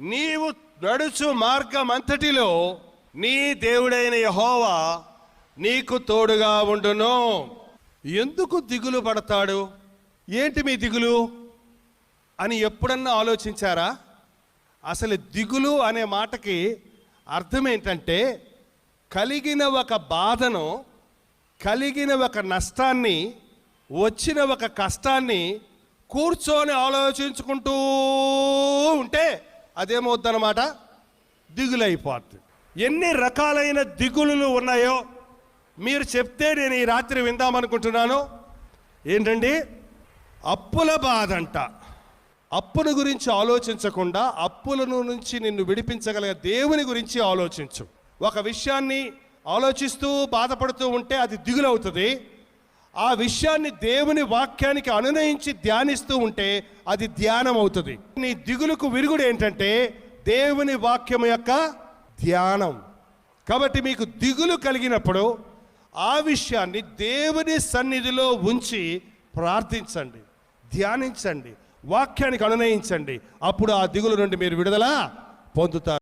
నీవు నడుచు మార్గం అంతటిలో నీ దేవుడైన యహోవా నీకు తోడుగా ఉండును. ఎందుకు దిగులు పడతాడు? ఏంటి మీ దిగులు? అని ఎప్పుడన్నా ఆలోచించారా? అసలు దిగులు అనే మాటకి అర్థం ఏంటంటే కలిగిన ఒక బాధను కలిగిన ఒక నష్టాన్ని వచ్చిన ఒక కష్టాన్ని కూర్చొని ఆలోచించుకుంటూ ఉంటే అదేమవుద్దనమాట దిగులైపోద్ది. ఎన్ని రకాలైన దిగులులు ఉన్నాయో మీరు చెప్తే నేను ఈ రాత్రి విందామనుకుంటున్నాను. ఏంటండి? అప్పుల బాధ అంట అప్పుల గురించి ఆలోచించకుండా అప్పులను నుంచి నిన్ను విడిపించగలిగే దేవుని గురించి ఆలోచించు. ఒక విషయాన్ని ఆలోచిస్తూ బాధపడుతూ ఉంటే అది దిగులవుతుంది. ఆ విషయాన్ని దేవుని వాక్యానికి అనునయించి ధ్యానిస్తూ ఉంటే అది ధ్యానం అవుతుంది నీ దిగులుకు విరుగుడు ఏంటంటే దేవుని వాక్యం యొక్క ధ్యానం. కాబట్టి మీకు దిగులు కలిగినప్పుడు ఆ విషయాన్ని దేవుని సన్నిధిలో ఉంచి ప్రార్థించండి ధ్యానించండి వాక్యానికి అనునయించండి. అప్పుడు ఆ దిగులు నుండి మీరు విడుదల పొందుతారు.